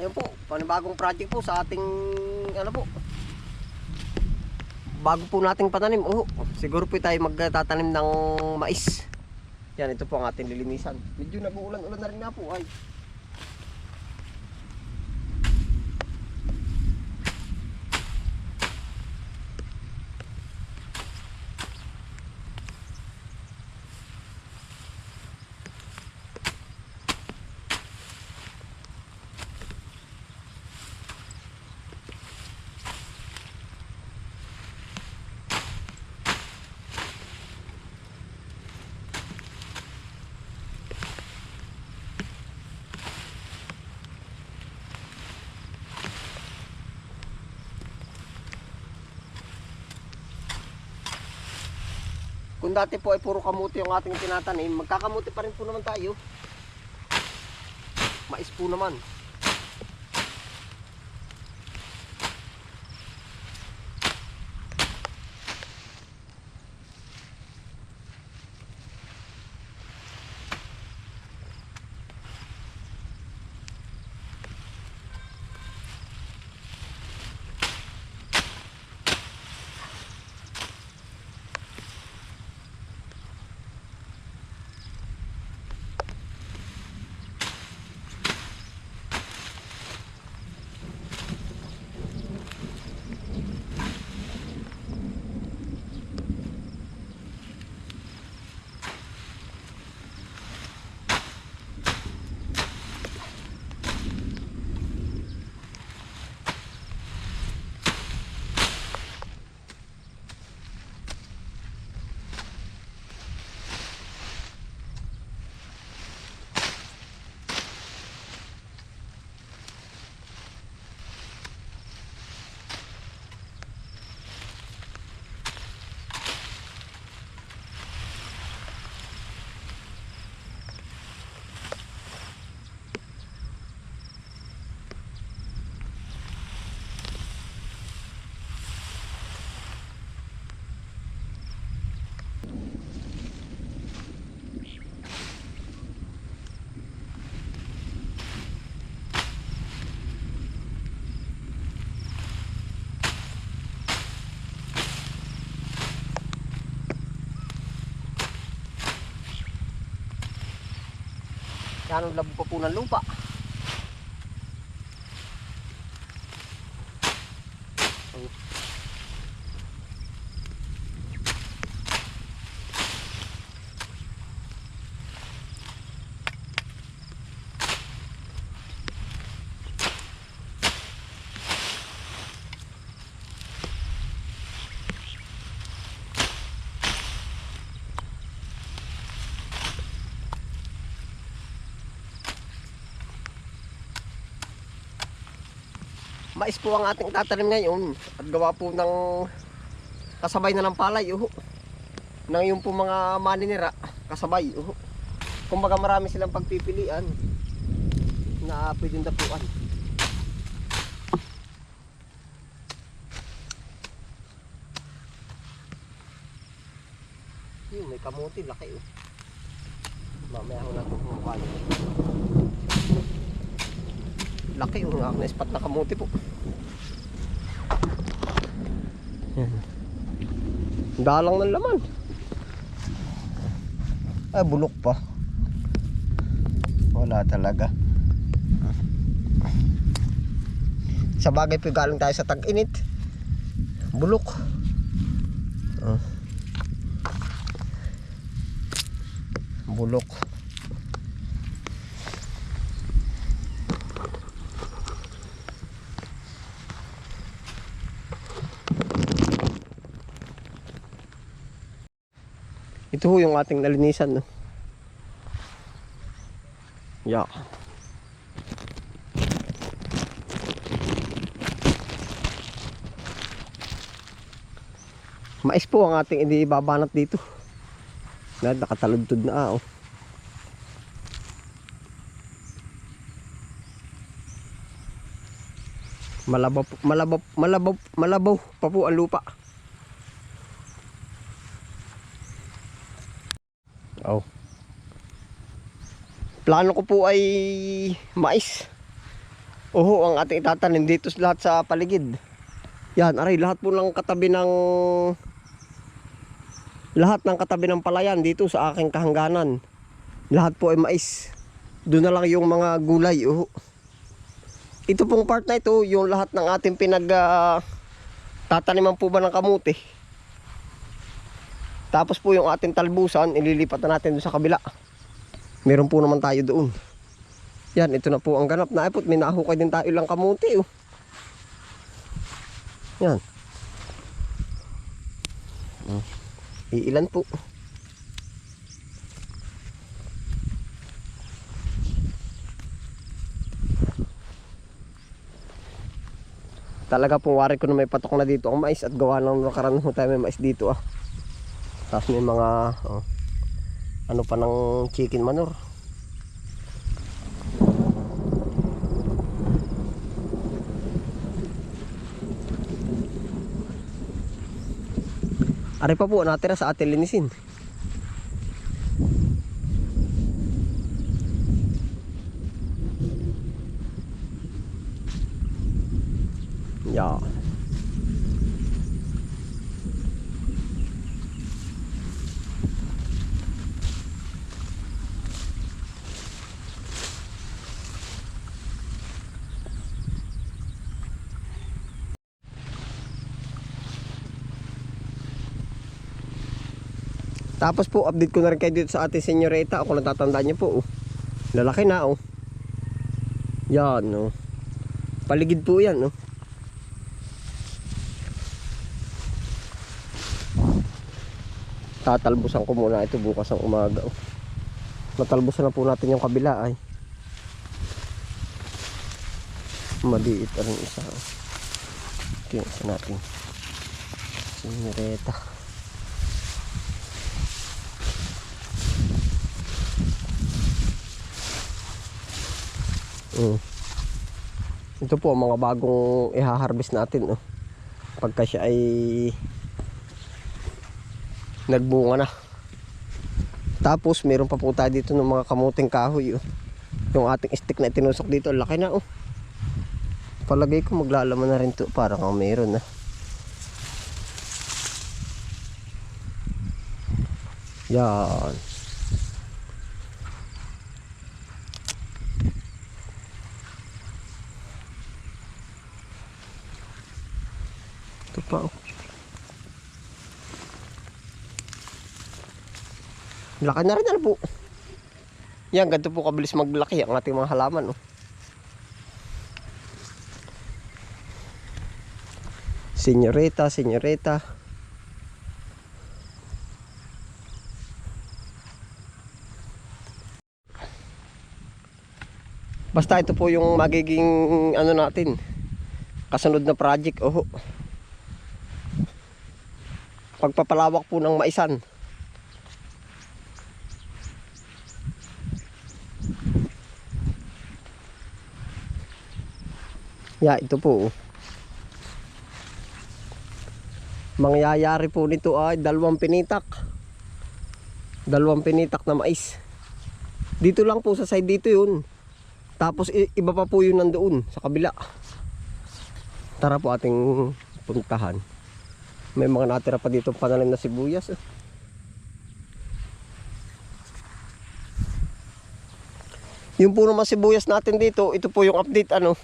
Ayun po, panibagong project po sa ating ano po. Bago po nating patanim, oh, siguro po tayo magtatanim ng mais. Yan, ito po ang ating lilinisan. Medyo nag-uulan-ulan na rin na po ay. Kung dati po ay puro kamuti yung ating tinatanim, magkakamuti pa rin po naman tayo. Mais po naman. Yan ang labo pa po ng lupa. Mais po ang ating tatanim ngayon at gawa po ng kasabay na ng palay. Uho. Nang yung po mga maninira, kasabay. Uho. Kumbaga marami silang pagpipilian na pwedeng dapuan. Yun, may kamuti, laki oh. Mamaya ko natin kumukain. Laki yung oh, na spot na kamuti po. Yan. Dalang ng laman. Ay, bulok pa. Wala talaga. Sa bagay po galing tayo sa tag-init. Bulok. Ah. Bulok. Ito ho yung ating nalinisan. No? Yeah. Mais po ang ating hindi ibabanat dito. Na nakataludtod na oh. Malabaw, po- malabaw, malabaw, malabaw pa po ang lupa. Oh. Plano ko po ay mais. Oho, ang ating itatanim dito lahat sa paligid. Yan, aray, lahat po ng katabi ng lahat ng katabi ng palayan dito sa aking kahangganan. Lahat po ay mais. Doon na lang yung mga gulay. Oho. Ito pong part na ito, yung lahat ng ating pinag ah, tataniman po ba ng kamuti. Tapos po yung ating talbusan, ililipat na natin doon sa kabila. Meron po naman tayo doon. Yan, ito na po ang ganap na ipot. May nahukay din tayo lang kamuti. Oh. Yan. Mm. Iilan po. Talaga pong wari ko na may patok na dito ang mais at gawa lang nakaraan ho tayo may mais dito ah. Tapos may mga oh, ano pa ng chicken manure. Ari pa po natira sa atin linisin. Ya. Tapos po, update ko na rin kayo dito sa ating senyoreta. Ako natatandaan niyo po. Oh. Lalaki na, oh. Yan, oh. Paligid po yan, oh. Tatalbusan ko muna ito bukas ang umaga, oh. Natalbusan na po natin yung kabila, ay. Maliit na rin isa, oh. Ito yung isa natin. Senyoreta. Mm. Ito po mga bagong iha-harvest natin. Oh. Pagka siya ay nagbunga na. Tapos meron pa po tayo dito ng mga kamuting kahoy. Oh. Yung ating stick na tinusok dito, laki na oh. Palagay ko maglalaman na rin to parang oh, meron na. Yan. Ito pa oh. Laki na rin ano po. Yan, ganito po kabilis maglaki ang ating mga halaman oh. Senyorita, senyorita. Basta ito po yung magiging ano natin. Kasunod na project. Oh. Pagpapalawak po ng maisan. Ya, ito po. Mangyayari po nito ay dalawang pinitak. Dalawang pinitak na mais. Dito lang po sa side dito yun. Tapos iba pa po yun nandoon sa kabila. Tara po ating puntahan. May mga natira pa dito panalim na sibuyas. eh. Yung po naman sibuyas natin dito, ito po yung update ano.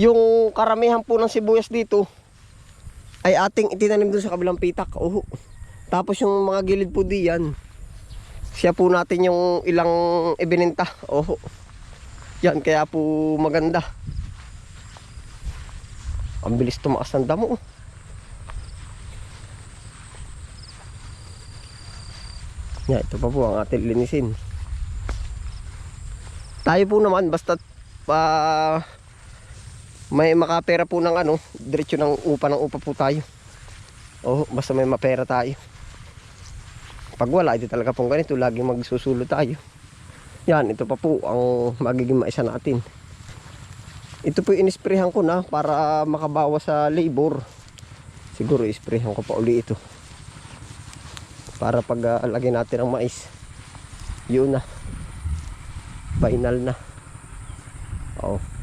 Yung karamihan po ng sibuyas dito ay ating itinanim doon sa kabilang pitak. Oho. Tapos yung mga gilid po diyan, siya po natin yung ilang ibininta. Oho. Yan, kaya po maganda. Ang bilis tumaas ng damo. oh. Yan, ito pa po ang ating linisin. Tayo po naman, basta pa may makapera po ng ano, diretso ng upa ng upa po tayo. Oh, basta may mapera tayo. Pag wala, ito talaga pong ganito, laging magsusulo tayo. Yan, ito pa po ang magiging maisa natin. Ito po inisprehan ko na para makabawas sa labor. Siguro isprehan ko pa uli ito. Para pag uh, natin ang mais. Yun na. Final na. Oh.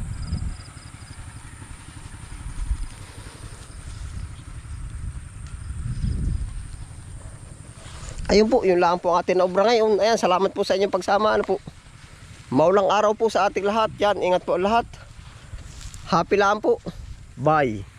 Ayun po, yun lang po ang ating naubra ngayon. Ayan, salamat po sa inyong pagsama. Ano po? Maulang araw po sa ating lahat. Yan, ingat po lahat. Happy lang po. Bye.